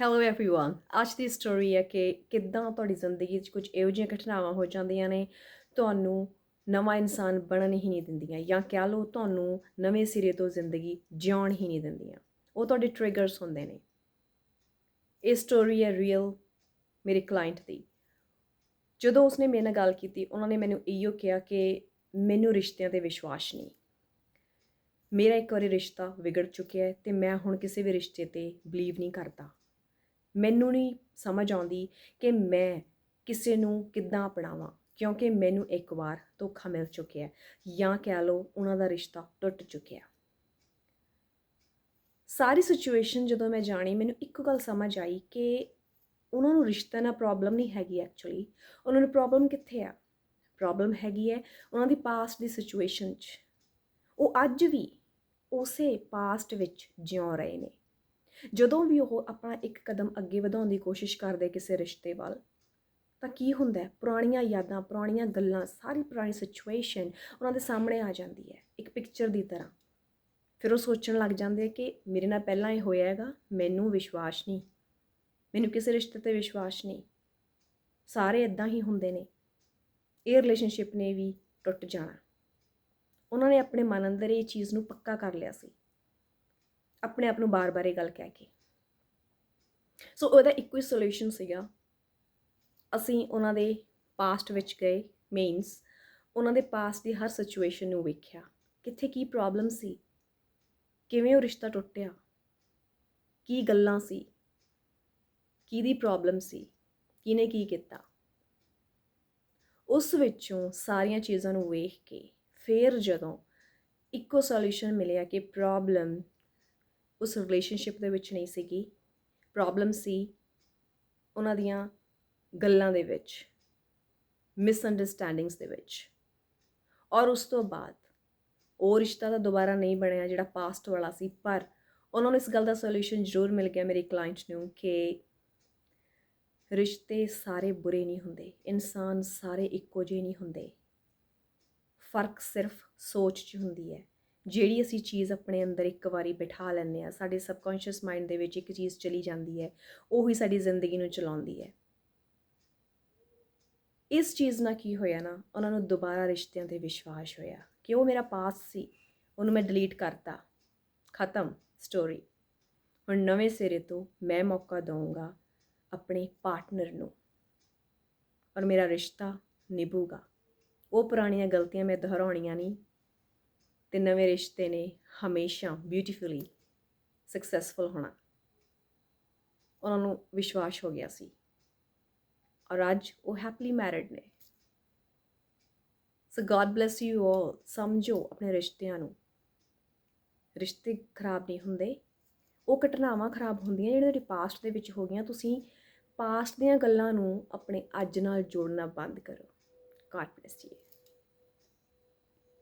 Hello everyone ਅੱਜ ਦੀ story ਹੈ ਕਿ ਕਿੱਦਾਂ ਤੁਹਾਡੀ ਜ਼ਿੰਦਗੀ 'ਚ ਕੁਝ ਇਹੋ ਜਿਹੀਆਂ ਘਟਨਾਵਾਂ ਹੋ ਜਾਂਦੀਆਂ ਨੇ ਤੁਹਾਨੂੰ ਨਵਾਂ ਇਨਸਾਨ ਬਣਨ ਹੀ ਨਹੀਂ ਦਿੰਦੀਆਂ ਜਾਂ ਕਹਿ ਲਓ ਤੁਹਾਨੂੰ ਨਵੇਂ ਸਿਰੇ ਤੋਂ ਜ਼ਿੰਦਗੀ ਜਿਉਣ ਹੀ ਨਹੀਂ ਦਿੰਦੀਆਂ ਉਹ ਤੁਹਾਡੇ ਟ੍ਰਿਗਰਸ ਹੁੰਦੇ ਨੇ ਇਹ ਸਟੋਰੀ ਹੈ ਰੀਅਲ ਮੇਰੇ ਕਲਾਇੰਟ ਦੀ ਜਦੋਂ ਉਸਨੇ ਮੇਰੇ ਨਾਲ ਗੱਲ ਕੀਤੀ ਉਹਨਾਂ ਨੇ ਮੈਨੂੰ ਇਹੋ ਕਿਹਾ ਕਿ ਮੈਨੂੰ ਰਿਸ਼ਤਿਆਂ ਤੇ ਵਿਸ਼ਵਾਸ ਨਹੀਂ ਮੇਰਾ ਇੱਕ ਵਾਰੀ ਰਿਸ਼ਤਾ ਵਿਗੜ ਚੁੱਕਿਆ ਹੈ ਤੇ ਮੈਂ ਹੁਣ ਕਿਸੇ ਵੀ ਰਿਸ਼ਤੇ ਤੇ ਬਲੀਵ ਨਹੀਂ ਕਰਦਾ ਮੈਨੂੰ ਨਹੀਂ ਸਮਝ ਆਉਂਦੀ ਕਿ ਮੈਂ ਕਿਸੇ ਨੂੰ ਕਿੱਦਾਂ ਅਪਣਾਵਾਂ, ਕਿਉਂਕਿ ਮੈਨੂੰ ਇੱਕ ਵਾਰ ਧੋਖਾ ਮਿਲ ਚੁੱਕਿਆ ਜਾਂ ਕਹਿ ਲਓ ਉਹਨਾਂ ਦਾ ਰਿਸ਼ਤਾ ਟੁੱਟ ਚੁੱਕਿਆ ਸਾਰੀ ਸਿਚੁਏਸ਼ਨ ਜਦੋਂ ਮੈਂ ਜਾਣੀ, ਮੈਨੂੰ ਇੱਕੋ ਗੱਲ ਸਮਝ ਆਈ ਕਿ ਉਹਨਾਂ ਨੂੰ ਰਿਸ਼ਤਾ ਨਾਲ ਪ੍ਰੋਬਲਮ ਨਹੀਂ ਹੈਗੀ ਐਕਚੁਅਲੀ ਉਹਨਾਂ ਨੂੰ ਪ੍ਰੋਬਲਮ ਕਿੱਥੇ ਆ? ਪ੍ਰੋਬਲਮ ਹੈਗੀ ਹੈ ਉਹਨਾਂ ਦੀ ਪਾਸਟ ਦੀ ਸਿਚੁਏਸ਼ਨ 'ਚ। ਉਹ ਅੱਜ ਵੀ ਉਸੇ ਪਾਸਟ ਵਿੱਚ ਜਿਉਂ ਰਹੇ ਨੇ। ਜਦੋਂ ਵੀ ਉਹ ਆਪਣਾ ਇੱਕ ਕਦਮ ਅੱਗੇ ਵਧਾਉਣ ਦੀ ਕੋਸ਼ਿਸ਼ ਕਰਦੇ ਕਿਸੇ ਰਿਸ਼ਤੇ ਵੱਲ, ਤਾਂ ਕੀ ਹੁੰਦਾ ਹੈ? ਪੁਰਾਣੀਆਂ ਯਾਦਾਂ, ਪੁਰਾਣੀਆਂ ਗੱਲਾਂ, ਸਾਰੀ ਪੁਰਾਣੀ ਸਿਚੁਏਸ਼ਨ ਉਹਨਾਂ ਦੇ ਸਾਹਮਣੇ ਆ ਜਾਂਦੀ ਹੈ, ਇੱਕ ਪਿਕਚਰ ਦੀ ਤਰ੍ਹਾਂ। ਫਿਰ ਉਹ ਸੋਚਣ ਲੱਗ ਜਾਂਦੇ ਕਿ ਮੇਰੇ ਨਾਲ ਪਹਿਲਾਂ ਇਹ ਹੋਇਆ ਹੈਗਾ, ਮੈਨੂੰ ਵਿਸ਼ਵਾਸ ਨਹੀਂ। ਮੈਨੂੰ ਕਿਸੇ ਰਿਸ਼ਤੇ ਤੇ ਵਿਸ਼ਵਾਸ ਨਹੀਂ। ਸਾਰੇ ਇਦਾਂ ਹੀ ਹੁੰਦੇ ਨੇ। ਇਹ ਰਿਲੇਸ਼ਨਸ਼ਿਪ ਨੇ ਵੀ ਟੁੱਟ ਜਾਣਾ। ਉਹਨਾਂ ਨੇ ਆਪਣੇ ਮਨ ਅੰਦਰ ਇਹ ਚੀਜ਼ ਨੂੰ ਪੱਕਾ ਕਰ ਲਿਆ ਸੀ। ਆਪਣੇ ਆਪ ਨੂੰ ਬਾਰ-ਬਾਰ ਇਹ ਗੱਲ ਕਹਿ ਕੇ। ਸੋ ਉਹਦਾ ਇੱਕੋ ਹੀ ਸੋਲੂਸ਼ਨ ਸੀਗਾ। ਅਸੀਂ ਉਹਨਾਂ ਦੇ ਪਾਸਟ ਵਿੱਚ ਗਏ ਮੀਨਸ ਉਹਨਾਂ ਦੇ ਪਾਸਟ ਦੀ ਹਰ ਸਿਚੁਏਸ਼ਨ ਨੂੰ ਵੇਖਿਆ। ਕਿੱਥੇ ਕੀ ਪ੍ਰੋਬਲਮ ਸੀ? ਕਿਵੇਂ ਉਹ ਰਿਸ਼ਤਾ ਟੁੱਟਿਆ? ਕੀ ਗੱਲਾਂ ਸੀ? ਕਿਹਦੀ ਪ੍ਰੋਬਲਮ ਸੀ? ਕਿਹਨੇ ਕੀ ਕੀਤਾ? ਉਸ ਵਿੱਚੋਂ ਸਾਰੀਆਂ ਚੀਜ਼ਾਂ ਨੂੰ ਵੇਖ ਕੇ ਫਿਰ ਜਦੋਂ ਇੱਕੋ ਸੋਲੂਸ਼ਨ ਮਿਲਿਆ ਕਿ ਪ੍ਰੋਬਲਮ ਉਸ ਰਿਲੇਸ਼ਨਸ਼ਿਪ ਦੇ ਵਿੱਚ ਨਹੀਂ ਸੀਗੀ। ਪ੍ਰੋਬਲਮ ਸੀ ਉਹਨਾਂ ਦੀਆਂ ਗੱਲਾਂ ਦੇ ਵਿੱਚ ਮਿਸਅੰਡਰਸਟੈਂਡਿੰਗਸ ਦੇ ਵਿੱਚ। ਔਰ ਉਸ ਤੋਂ ਬਾਅਦ ਉਹ ਰਿਸ਼ਤਾ ਤਾਂ ਦੁਬਾਰਾ ਨਹੀਂ ਬਣਿਆ ਜਿਹੜਾ ਪਾਸਟ ਵਾਲਾ ਸੀ, ਪਰ ਉਹਨਾਂ ਨੂੰ ਇਸ ਗੱਲ ਦਾ ਸੋਲੂਸ਼ਨ ਜ਼ਰੂਰ ਮਿਲ ਗਿਆ ਮੇਰੇ ਕਲਾਇੰਟ ਨੂੰ ਕਿ ਰਿਸ਼ਤੇ ਸਾਰੇ ਬੁਰੇ ਨਹੀਂ ਹੁੰਦੇ, ਇਨਸਾਨ ਸਾਰੇ ਇੱਕੋ ਜਿਹੇ ਨਹੀਂ ਹੁੰਦੇ। ਫ਼ਰਕ ਸਿਰਫ ਸੋਚ 'ਚ ਹੁੰਦੀ ਹੈ। ਜਿਹੜੀ ਅਸੀਂ ਚੀਜ਼ ਆਪਣੇ ਅੰਦਰ ਇੱਕ ਵਾਰੀ ਬਿਠਾ ਲੈਂਦੇ ਆ ਸਾਡੇ ਸਬਕੌਂਸ਼ੀਅਸ ਮਾਈਂਡ ਦੇ ਵਿੱਚ ਇੱਕ ਚੀਜ਼ ਚਲੀ ਜਾਂਦੀ ਹੈ, ਉਹੀ ਸਾਡੀ ਜ਼ਿੰਦਗੀ ਨੂੰ ਚਲਾਉਂਦੀ ਹੈ। ਇਸ ਚੀਜ਼ ਨਾਲ ਕੀ ਹੋਇਆ ਨਾ, ਉਹਨਾਂ ਨੂੰ ਦੁਬਾਰਾ ਰਿਸ਼ਤਿਆਂ ਤੇ ਵਿਸ਼ਵਾਸ ਹੋਇਆ ਕਿ ਉਹ ਮੇਰਾ ਪਾਸ ਸੀ, ਉਹਨੂੰ ਮੈਂ ਡਿਲੀਟ ਕਰਤਾ। ਖਤਮ ਸਟੋਰੀ ਹੁਣ ਨਵੇਂ ਸਿਰੇ ਤੋਂ ਮੈਂ ਮੌਕਾ ਦਊਂਗਾ ਆਪਣੇ ਪਾਰਟਨਰ ਨੂੰ ਔਰ ਮੇਰਾ ਰਿਸ਼ਤਾ ਨਿਭੂਗਾ। ਉਹ ਪੁਰਾਣੀਆਂ ਗਲਤੀਆਂ ਮੈਂ ਦੁਹਰਾਉਣੀਆਂ ਨਹੀਂ ਤੇ ਨਵੇਂ ਰਿਸ਼ਤੇ ਨੇ ਹਮੇਸ਼ਾ ਬਿਊਟੀਫੁਲੀ ਸਕਸੈਸਫੁਲ ਹੋਣਾ। ਉਹਨਾਂ ਨੂੰ ਵਿਸ਼ਵਾਸ ਹੋ ਗਿਆ ਸੀ। ਔਰ ਅੱਜ ਉਹ ਹੈਪੀਲੀ ਮੈਰਿਡ ਨੇ। So God bless you all ਸਮਝੋ ਆਪਣੇ ਰਿਸ਼ਤਿਆਂ ਨੂੰ। ਰਿਸ਼ਤੇ ਖਰਾਬ ਨਹੀਂ ਹੁੰਦੇ। ਉਹ ਘਟਨਾਵਾਂ ਖਰਾਬ ਹੁੰਦੀਆਂ ਜਿਹੜੀਆਂ ਤੁਹਾਡੀ ਪਾਸਟ ਦੇ ਵਿੱਚ ਹੋ ਗਈਆਂ। ਤੁਸੀਂ ਪਾਸਟ ਦੀਆਂ ਗੱਲਾਂ ਨੂੰ ਆਪਣੇ ਅੱਜ ਨਾਲ ਜੋੜਨਾ ਬੰਦ ਕਰੋ। God bless you